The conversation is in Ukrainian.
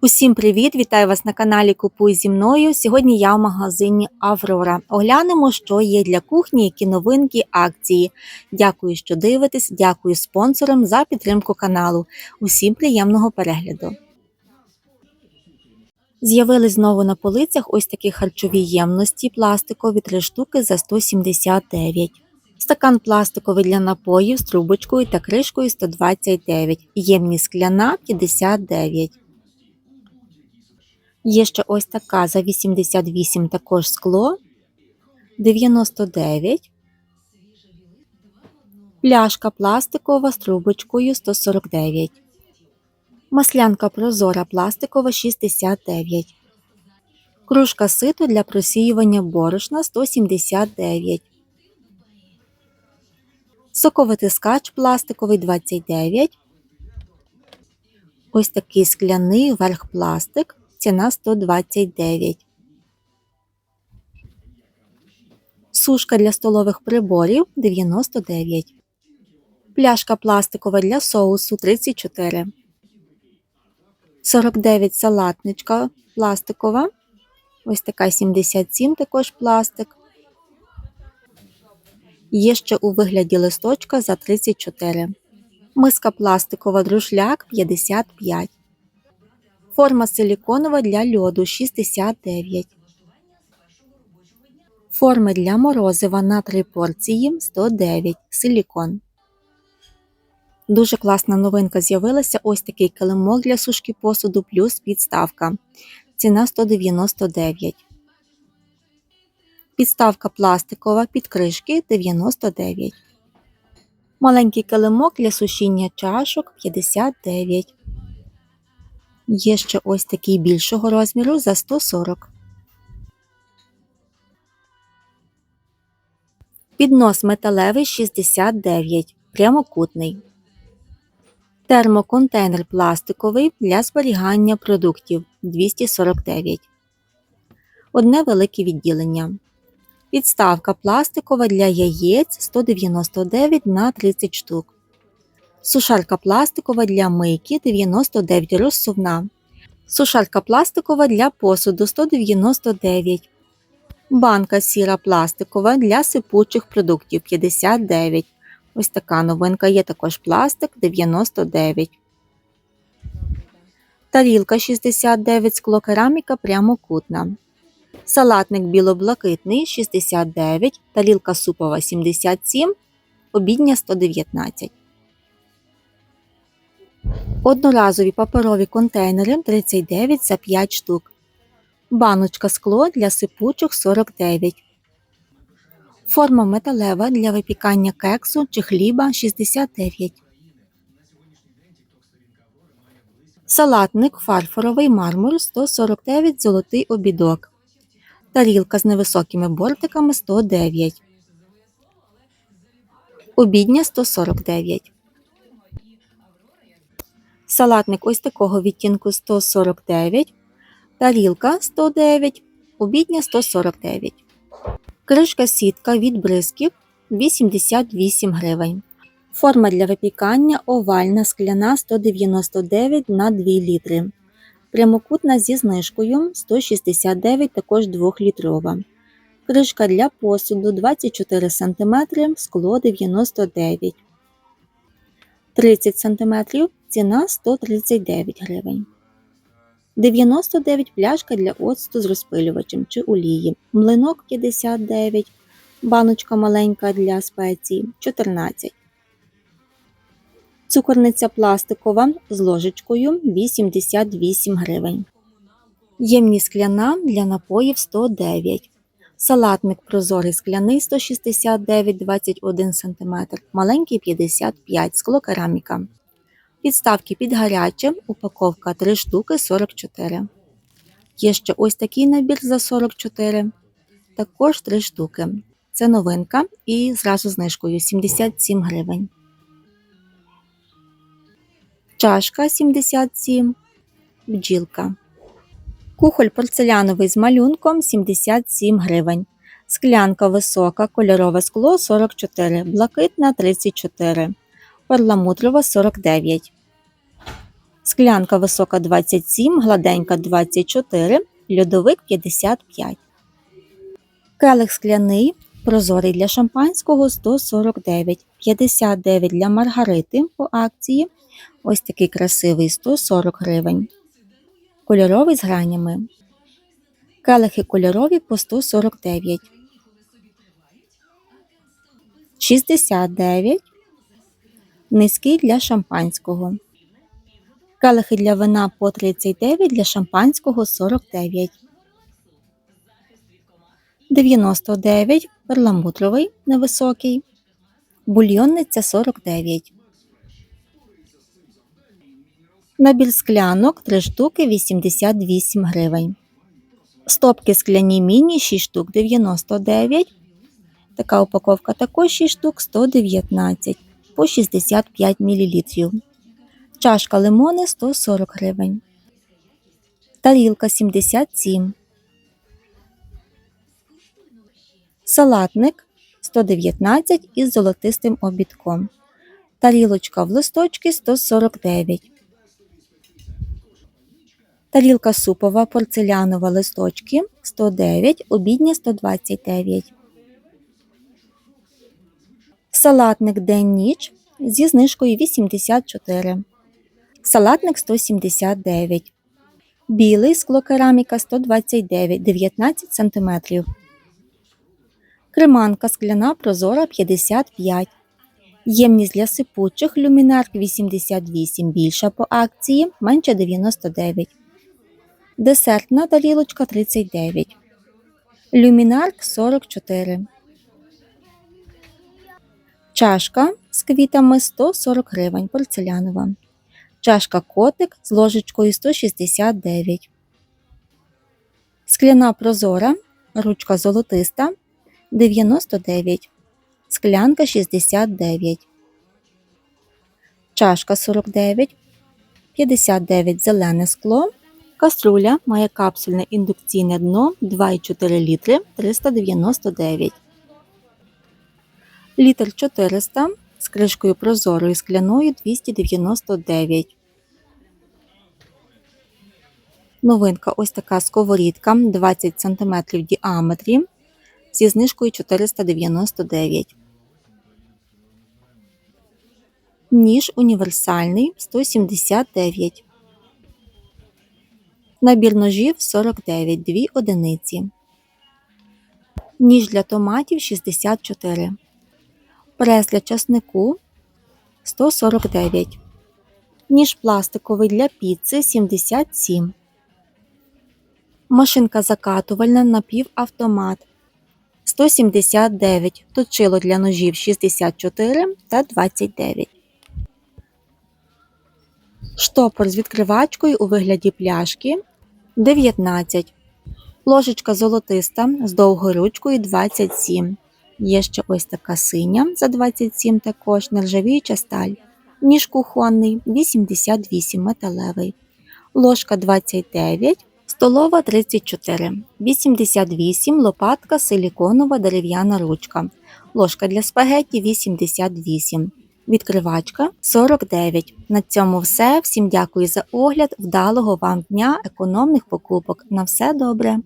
Усім привіт! Вітаю вас на каналі Купуй зі мною. Сьогодні я в магазині Аврора. Оглянемо, що є для кухні, які новинки, акції. Дякую, що дивитесь, дякую спонсорам за підтримку каналу. Усім приємного перегляду. З'явились знову на полицях ось такі харчові ємності пластикові 3 штуки за 179. Стакан пластиковий для напоїв з трубочкою та кришкою 129. Ємність скляна 59. Є ще ось така за 88 також скло 99. Пляшка пластикова з трубочкою 149. Маслянка прозора пластикова 69. Кружка ситу для просіювання борошна 179. Соковитискач пластиковий 29. Ось такий скляний верх пластик. Ціна 129. Сушка для столових приборів 99. Пляшка пластикова для соусу 34. 49 салатничка пластикова. Ось така 77 також пластик. Є ще у вигляді листочка за 34. Миска пластикова друшляк 55. Форма силіконова для льоду 69. Форми для морозива на 3 порції 109 силікон. Дуже класна новинка з'явилася ось такий килимок для сушки посуду плюс підставка. Ціна 199. Підставка пластикова під кришки 99. Маленький килимок для сушіння чашок 59. Є ще ось такий більшого розміру за 140. Піднос металевий 69, прямокутний. Термоконтейнер пластиковий для зберігання продуктів 249. Одне велике відділення. Підставка пластикова для яєць 199 на 30 штук. Сушарка пластикова для мийки 99 розсувна. Сушарка пластикова для посуду 199. Банка сіра пластикова для сипучих продуктів 59. Ось така новинка є також пластик 99. Тарілка 69 склокераміка прямокутна. Салатник біло-блакитний 69, тарілка супова 77, обідня 119. Одноразові паперові контейнери 39 за 5 штук. Баночка скло для сипучих 49. Форма металева для випікання кексу чи хліба 69. Салатник фарфоровий мармур 149 золотий обідок. Тарілка з невисокими бортиками 109. Обідня 149. Салатник ось такого відтінку 149. Тарілка 109. Обідня 149. Кришка сітка від бризків 88 гривень. Форма для випікання овальна скляна 199 на 2 літри. Прямокутна зі знижкою 169 також 2-літрова. Кришка для посуду 24 см, скло 99 30 см, ціна 139 гривень. 99 пляшка для оцту з розпилювачем чи олії. Млинок 59, баночка маленька для спецій 14. Цукорниця пластикова з ложечкою 88 гривень. Ємність скляна для напоїв 109. Салатник прозорий скляний 169 21 см, маленький 55 склокераміка. Підставки під гаряче, упаковка 3 штуки 44. Є ще ось такий набір за 44. Також 3 штуки. Це новинка і зразу знижкою 77 гривень. Чашка 77. Бджілка. Кухоль порцеляновий з малюнком 77 гривень. Склянка висока, кольорове скло 44, блакитна 34, перламутрова 49. Склянка висока 27, гладенька 24, льодовик 55. Келих скляний, прозорий для шампанського 149, 59 для маргарити по акції. Ось такий красивий 140 гривень. Кольоровий з гранями. Келихи кольорові по 149. 69. Низький для шампанського. Келихи для вина по 39, для шампанського 49. 99 перламутровий невисокий. Бульйонниця 49. Набір склянок 3 штуки 88 гривень. Стопки скляні міні 6 штук 99. Така упаковка також 6 штук 119 по 65 мл. Чашка лимони 140 гривень. Тарілка 77. Салатник 119 із золотистим обідком. Тарілочка в листочки 149. Тарілка супова порцелянова листочки 109, обідня 129. Салатник день-ніч зі знижкою 84. Салатник 179. Білий склокераміка 129 19 см. Креманка скляна прозора 55. Ємність для сипучих люмінарк 88 більша по акції, менше 99. Десертна тарілочка 39. Люмінарк 44. Чашка з квітами 140 гривень порцелянова. Чашка котик з ложечкою 169. Скляна прозора. Ручка золотиста 99. Склянка 69. Чашка 49. 59 зелене скло. Каструля має капсульне індукційне дно 2,4 літри 399. Літр 400 з кришкою прозорою скляною 299. Новинка ось така сковорідка 20 см в діаметрі зі знижкою 499. Ніж універсальний 179. Набір ножів 49 2 одиниці. Ніж для томатів 64. Прес для часнику 149. Ніж пластиковий для піци 77. Машинка закатувальна напівавтомат 179. Точило для ножів 64 та 29. Штопор з відкривачкою у вигляді пляшки 19. Ложечка золотиста з довгою ручкою 27. Є ще ось така синя за 27 також нержавіюча сталь. Ніж кухонний 88 металевий. Ложка 29. Столова 34, 88 лопатка силіконова дерев'яна ручка. Ложка для спагетті 88. Відкривачка 49. На цьому все. Всім дякую за огляд. Вдалого вам дня, економних покупок. На все добре!